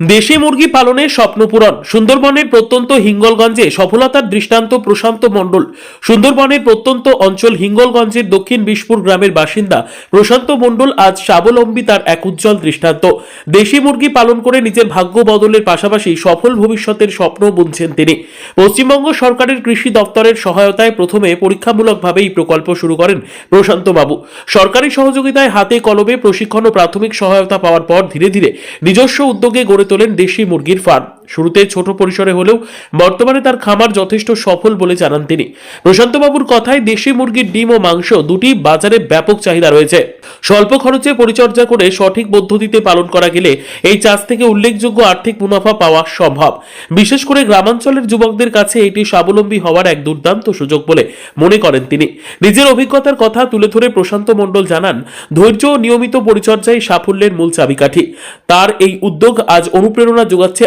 দেশি মুরগি পালনে স্বপ্নপূরণ সুন্দরবনের প্রত্যন্ত হিঙ্গলগঞ্জে সফলতার দৃষ্টান্ত প্রশান্ত মণ্ডল। সুন্দরবনের প্রত্যন্ত অঞ্চল হিঙ্গলগঞ্জের দক্ষিণ বিশপুর গ্রামের বাসিন্দা প্রশান্ত মণ্ডল আজ স্বাবলম্বী তার এক উজ্জ্বল দৃষ্টান্ত। দেশি মুরগি পালন করে নিজের ভাগ্য বদলের পাশাপাশি সফল ভবিষ্যতের স্বপ্ন বুনছেন তিনি। পশ্চিমবঙ্গ সরকারের কৃষি দপ্তরের সহায়তায় প্রথমে পরীক্ষামূলকভাবে এই প্রকল্প শুরু করেন প্রশান্ত বাবু। সরকারি সহযোগিতায় হাতে কলমে প্রশিক্ষণ ও প্রাথমিক সহায়তা পাওয়ার পর ধীরে ধীরে নিজস্ব উদ্যোগে গড়ে তোলেন দেশি মুরগির ফার্ম শুরুতে ছোট পরিসরে হলেও বর্তমানে তার খামার যথেষ্ট সফল বলে জানান তিনি। প্রশান্তবাবুর কথায় দেশি মুরগির ডিম ও মাংস দুটি বাজারে ব্যাপক চাহিদা রয়েছে। স্বল্প খরচে পরিচর্যা করে সঠিক পদ্ধতিতে পালন করা গেলে এই চাষ থেকে উল্লেখযোগ্য আর্থিক মুনাফা পাওয়া সম্ভব। বিশেষ করে গ্রামাঞ্চলের যুবকদের কাছে এটি স্বাবলম্বী হওয়ার এক দুর্দান্ত সুযোগ বলে মনে করেন তিনি। নিজের অভিজ্ঞতার কথা তুলে ধরে প্রশান্ত মণ্ডল জানান, ধৈর্য ও নিয়মিত পরিচর্যাই সাফল্যের মূল চাবিকাঠি। তার এই উদ্যোগ আজ অনুপ্রেরণা যোগাচ্ছে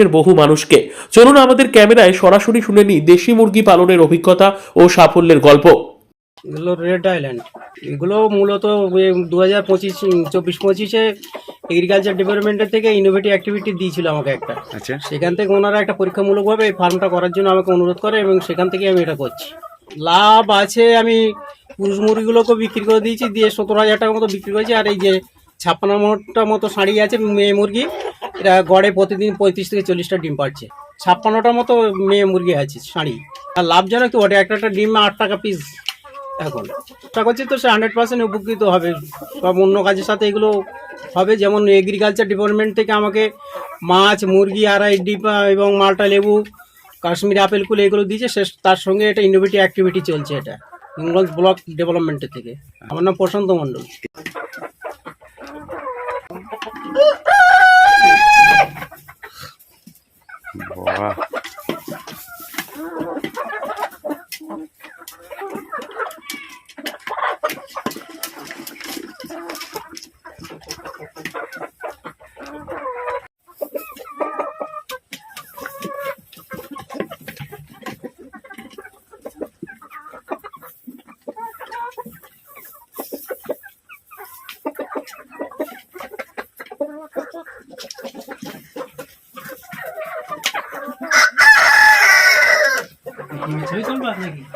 আশপাশের বহু মানুষকে। চলুন আমাদের ক্যামেরায় সরাসরি শুনে নি দেশি মুরগি পালনের অভিজ্ঞতা ও সাফল্যের গল্প। এগুলো রেড আইল্যান্ড এগুলো মূলত দু হাজার পঁচিশ চব্বিশ পঁচিশে এগ্রিকালচার ডিপার্টমেন্টের থেকে ইনোভেটিভ অ্যাক্টিভিটি দিয়েছিল আমাকে একটা। আচ্ছা। সেখান থেকে ওনারা একটা পরীক্ষামূলকভাবে এই ফার্মটা করার জন্য আমাকে অনুরোধ করে এবং সেখান থেকে আমি এটা করছি। লাভ আছে আমি পুরুষ মুরগিগুলোকে বিক্রি করে দিয়েছি দিয়ে সতেরো হাজার টাকার মতো বিক্রি করেছি। আর এই যে ছাপ্পান্নটা মতো শাড়ি আছে মেয়ে মুরগি। এটা গড়ে প্রতিদিন পঁয়ত্রিশ থেকে চল্লিশটা ডিম পাচ্ছে। ছাপ্পান্নটার মতো মেয়ে মুরগি আছে শাড়ি। আর লাভজনক তো ওটা একটা একটা ডিম আট টাকা পিস এখন চেষ্টা করছি তো সে হান্ড্রেড পার্সেন্ট উপকৃত হবে। সব অন্য কাজের সাথে এগুলো হবে, যেমন এগ্রিকালচার ডিপার্টমেন্ট থেকে আমাকে মাছ, মুরগি, আড়াই, ডিপা এবং মালটা লেবু, কাশ্মীরি আপেল, কুল এগুলো দিয়েছে। সে তার সঙ্গে এটা ইনোভেটিভ অ্যাক্টিভিটি চলছে এটা। হিঙ্গলগঞ্জ ব্লক ডেভেলপমেন্টের থেকে। আমার নাম প্রশান্ত মণ্ডল। 我。 저희 선반이.